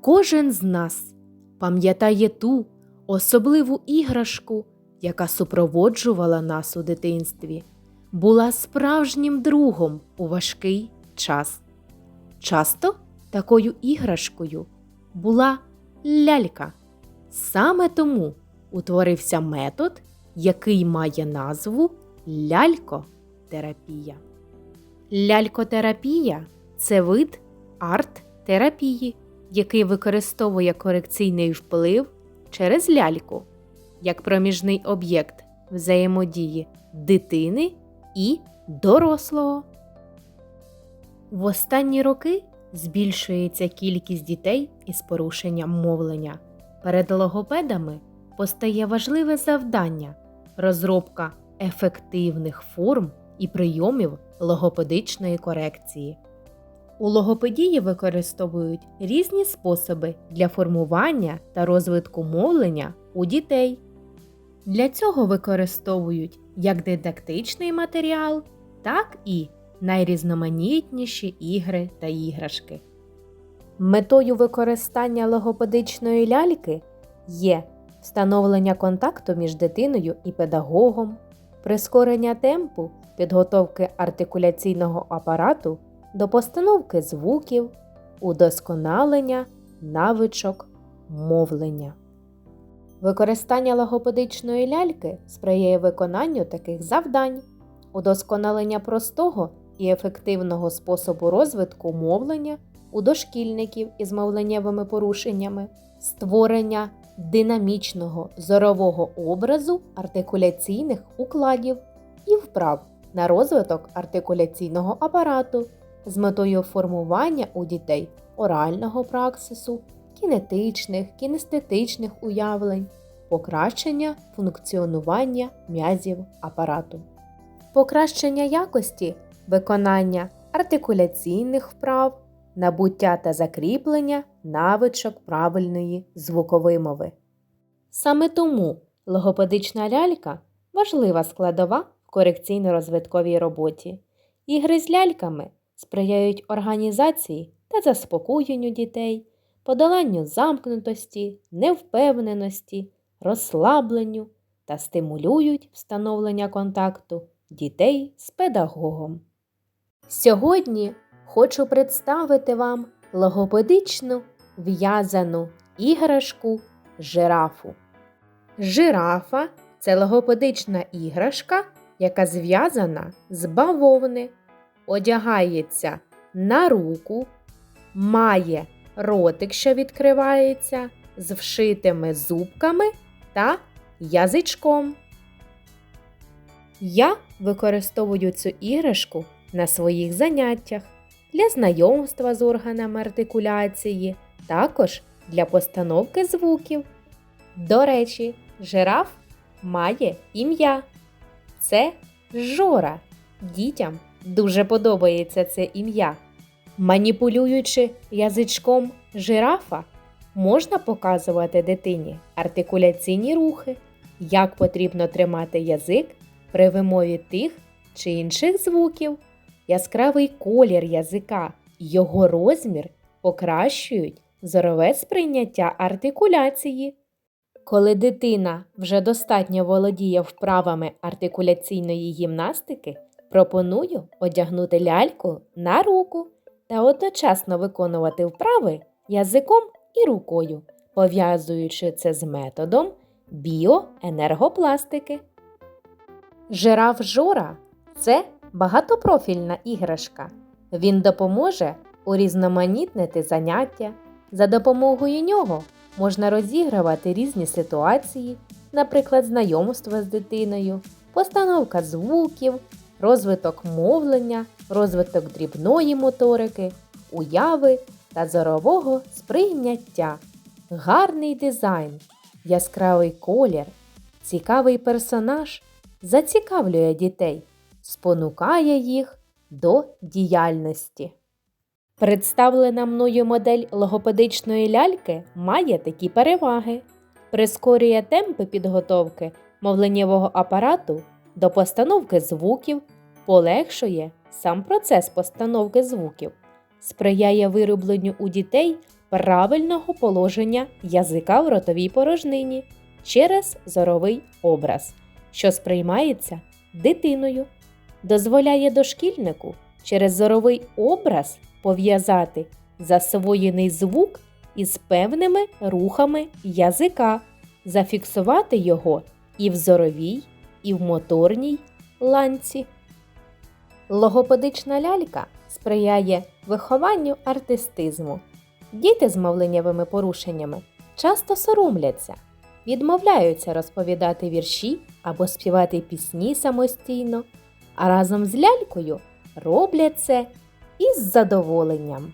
Кожен з нас пам'ятає ту особливу іграшку, яка супроводжувала нас у дитинстві, була справжнім другом у важкий час. Часто такою іграшкою була лялька. Саме тому утворився метод, який має назву лялькотерапія. Лялькотерапія це вид арт-терапії, який використовує корекційний вплив через ляльку як проміжний об'єкт взаємодії дитини і дорослого. В останні роки збільшується кількість дітей із порушенням мовлення. Перед логопедами постає важливе завдання розробка ефективних форм і прийомів логопедичної корекції. У логопедії використовують різні способи для формування та розвитку мовлення у дітей. Для цього використовують як дидактичний матеріал, так і найрізноманітніші ігри та іграшки. Метою використання логопедичної ляльки є встановлення контакту між дитиною і педагогом, прискорення темпу підготовки артикуляційного апарату до постановки звуків, удосконалення навичок мовлення. Використання логопедичної ляльки сприяє виконанню таких завдань, удосконалення простого і ефективного способу розвитку мовлення у дошкільників із мовленнєвими порушеннями, створення динамічного зорового образу артикуляційних укладів і вправ на розвиток артикуляційного апарату з метою формування у дітей орального праксису, кінетичних, кінестетичних уявлень, покращення функціонування м'язів апарату, покращення якості виконання артикуляційних вправ, набуття та закріплення навичок правильної звуковимови. Саме тому логопедична лялька важлива складова в корекційно-розвитковій роботі. Ігри з ляльками сприяють організації та заспокоєнню дітей, подоланню замкнутості, невпевненості, розслабленню та стимулюють встановлення контакту дітей з педагогом. Сьогодні хочу представити вам логопедичну в'язану іграшку жирафу. Жирафа це логопедична іграшка, яка зв'язана з бавовни, одягається на руку, має ротик, що відкривається, з вшитими зубками та язичком. Я використовую цю іграшку на своїх заняттях для знайомства з органами артикуляції, також для постановки звуків. До речі, жираф має ім'я. Це Жора. Дітям дуже подобається це ім'я. Маніпулюючи язичком жирафа, можна показувати дитині артикуляційні рухи, як потрібно тримати язик при вимові тих чи інших звуків. Яскравий колір язика і його розмір покращують зорове сприйняття артикуляції. Коли дитина вже достатньо володіє вправами артикуляційної гімнастики, пропоную одягнути ляльку на руку та одночасно виконувати вправи язиком і рукою, пов'язуючи це з методом біоенергопластики. Жираф Жора це багатопрофільна іграшка. Він допоможе урізноманітнити заняття. За допомогою нього можна розігрувати різні ситуації, наприклад, знайомство з дитиною, постановка звуків, розвиток мовлення, розвиток дрібної моторики, уяви та зорового сприйняття, гарний дизайн, яскравий колір, цікавий персонаж зацікавлює дітей, спонукає їх до діяльності. Представлена мною модель логопедичної ляльки має такі переваги: прискорює темпи підготовки мовленнєвого апарату до постановки звуків, полегшує сам процес постановки звуків, сприяє виробленню у дітей правильного положення язика в ротовій порожнині через зоровий образ, що сприймається дитиною, дозволяє дошкільнику через зоровий образ пов'язати засвоєний звук із певними рухами язика, зафіксувати його і в зоровій, і в моторній ланці. Логопедична лялька сприяє вихованню артистизму. Діти з мовленнєвими порушеннями часто соромляться, відмовляються розповідати вірші або співати пісні самостійно, а разом з лялькою роблять це із задоволенням.